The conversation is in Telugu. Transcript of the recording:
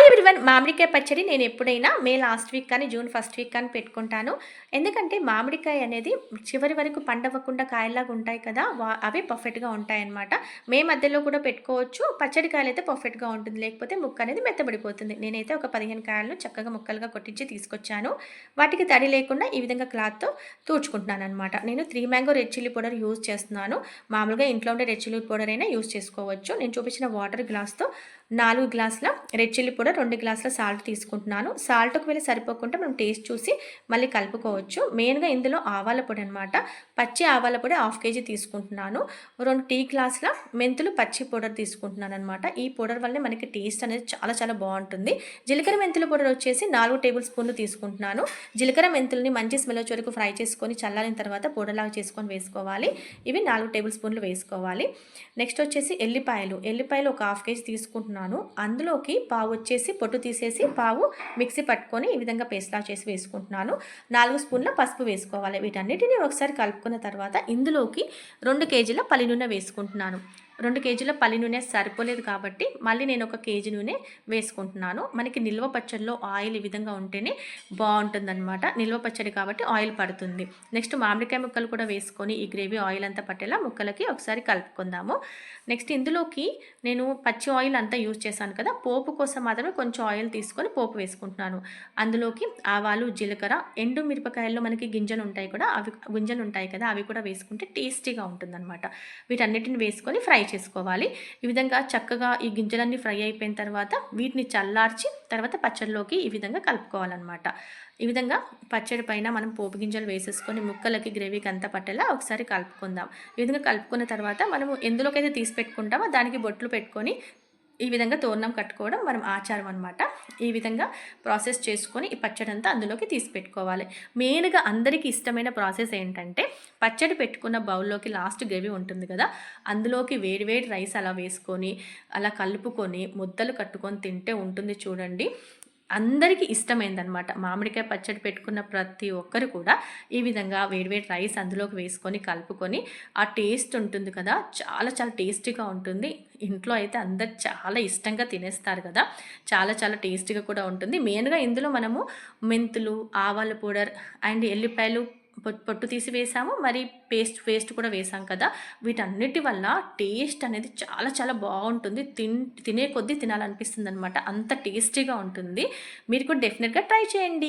హాయ్ ఎవ్రీవన్ మామిడికాయ పచ్చడి నేను ఎప్పుడైనా మే లాస్ట్ వీక్ కానీ జూన్ ఫస్ట్ వీక్ కానీ పెట్టుకుంటాను. ఎందుకంటే మామిడికాయ అనేది చివరి వరకు పండవకుండా కాయలాగా ఉంటాయి కదా వా అవి పర్ఫెక్ట్గా ఉంటాయి అన్నమాట మే మధ్యలో కూడా పెట్టుకోవచ్చు. పచ్చడి కాయలు అయితే పర్ఫెక్ట్గా ఉంటుంది. లేకపోతే ముక్క అనేది మెత్తబడిపోతుంది. నేనైతే ఒక పదిహేను కాయలను చక్కగా ముక్కలుగా కొట్టించి తీసుకొచ్చాను. వాటికి తడి లేకుండా ఈ విధంగా క్లాత్తో తూడ్చుకుంటున్నాను అనమాట నేను three mango red chilli powder use చేస్తున్నాను. మామూలుగా ఇంట్లో ఉండే రెడ్ చిల్లీ పౌడర్ అయినా యూజ్ చేసుకోవచ్చు. నేను చూపించిన వాటర్ గ్లాస్తో నాలుగు గ్లాసుల రెడ్ చిల్లీ పౌడర్ రెండు గ్లాసుల సాల్ట్ తీసుకుంటున్నాను. సాల్ట్ ఒకవేళ సరిపోకుండా మనం టేస్ట్ చూసి మళ్ళీ కలుపుకోవచ్చు. మెయిన్గా ఇందులో ఆవాల పొడి అనమాట పచ్చి ఆవాల పొడి హాఫ్ కేజీ తీసుకుంటున్నాను. రెండు టీ గ్లాసుల మెంతులు పచ్చి పౌడర్ తీసుకుంటున్నాను అనమాట ఈ పౌడర్ వల్లనే మనకి టేస్ట్ అనేది చాలా చాలా బాగుంటుంది. జీలకర్ర మెంతుల పౌడర్ వచ్చేసి నాలుగు టేబుల్ స్పూన్లు తీసుకుంటున్నాను. జీలకర్ర మెంతుల్ని మంచి స్మెల్ వచ్చేవరకు ఫ్రై చేసుకొని చల్లారిన తర్వాత పౌడర్ లాగా చేసుకొని వేసుకోవాలి. ఇవి నాలుగు టేబుల్ స్పూన్లు వేసుకోవాలి. నెక్స్ట్ వచ్చేసి ఎల్లిపాయలు. ఎల్లిపాయలు ఒక హాఫ్ కేజీ తీసుకుంటున్నాను. అందులోకి పావు వచ్చేసి పొట్టు తీసేసి పావు మిక్సీ పట్టుకొని ఈ విధంగా పేస్ట్లా చేసి వేసుకుంటున్నాను. నాలుగు స్పూన్ల పసుపు వేసుకోవాలి. వీటన్నిటిని ఒకసారి కలుపుకున్న తర్వాత ఇందులోకి రెండు కేజీల పల్లి నూనె వేసుకుంటున్నాను. రెండు కేజీల పల్లి నూనె సరిపోలేదు కాబట్టి మళ్ళీ నేను ఒక కేజీ నూనె వేసుకుంటున్నాను. మనకి నిల్వ పచ్చడిలో ఆయిల్ ఈ విధంగా ఉంటేనే బాగుంటుందన్నమాట. నిల్వ పచ్చడి కాబట్టి ఆయిల్ పడుతుంది. నెక్స్ట్ మామిడికాయ ముక్కలు కూడా వేసుకొని ఈ గ్రేవీ ఆయిల్ అంతా పట్టేలా ముక్కలకి ఒకసారి కలుపుకుందాము. నెక్స్ట్ ఇందులోకి నేను పచ్చి ఆయిల్ అంతా యూజ్ చేశాను కదా పోపు కోసం మాత్రమే కొంచెం ఆయిల్ తీసుకొని పోపు వేసుకుంటున్నాను. అందులోకి ఆవాలు జీలకర్ర ఎండు మిరపకాయల్లో మనకి గింజలు ఉంటాయి కూడా అవి గింజలు ఉంటాయి కదా అవి కూడా వేసుకుంటే టేస్టీగా ఉంటుందన్నమాట. వీటన్నిటిని వేసుకొని ఫ్రై చేసుకోవాలి. ఈ విధంగా చక్కగా ఈ గింజలన్నీ ఫ్రై అయిపోయిన తర్వాత వీటిని చల్లార్చి తర్వాత పచ్చడిలోకి ఈ విధంగా కలుపుకోవాలన్నమాట. ఈ విధంగా పచ్చడి పైన మనం పోపు గింజలు వేసేసుకొని ముక్కలకి గ్రేవీకి అంతా పట్టేలా ఒకసారి కలుపుకుందాం. ఈ విధంగా కలుపుకున్న తర్వాత మనము ఎందులోకైతే తీసి పెట్టుకుంటామో దానికి బొట్లు పెట్టుకొని ఈ విధంగా తోరణం కట్టుకోవడం మనం ఆచారం అనమాట ఈ విధంగా ప్రాసెస్ చేసుకొని ఈ పచ్చడి అంతా అందులోకి తీసి పెట్టుకోవాలి మెయిన్గా అందరికీ ఇష్టమైన ప్రాసెస్ ఏంటంటే పచ్చడి పెట్టుకున్న బౌల్లోకి లాస్ట్ గ్రేవీ ఉంటుంది కదా అందులోకి వేడివేడి రైస్ అలా వేసుకొని అలా కలుపుకొని ముద్దలు కట్టుకొని తింటే ఉంటుంది చూడండి. అందరికీ ఇష్టమైందనమాట మామిడికాయ పచ్చడి పెట్టుకున్న ప్రతి ఒక్కరు కూడా ఈ విధంగా వేడివేడి రైస్ అందులోకి వేసుకొని కలుపుకొని ఆ టేస్ట్ ఉంటుంది కదా చాలా చాలా టేస్టీగా ఉంటుంది. ఇంట్లో అయితే అందరు చాలా ఇష్టంగా తినేస్తారు కదా చాలా చాలా టేస్టీగా కూడా ఉంటుంది. మెయిన్గా ఇందులో మనము మెంతులు ఆవాల పౌడర్ అండ్ ఎల్లిపాయలు పొట్టు తీసి వేసాము. మరి పేస్ట్ పేస్ట్ కూడా వేసాం కదా. వీటన్నిటి వల్ల టేస్ట్ అనేది చాలా చాలా బాగుంటుంది. తిన్ తినే కొద్దీ తినాలనిపిస్తుంది అనమాట అంత టేస్టీగా ఉంటుంది. మీరు కూడా డెఫినెట్గా ట్రై చేయండి.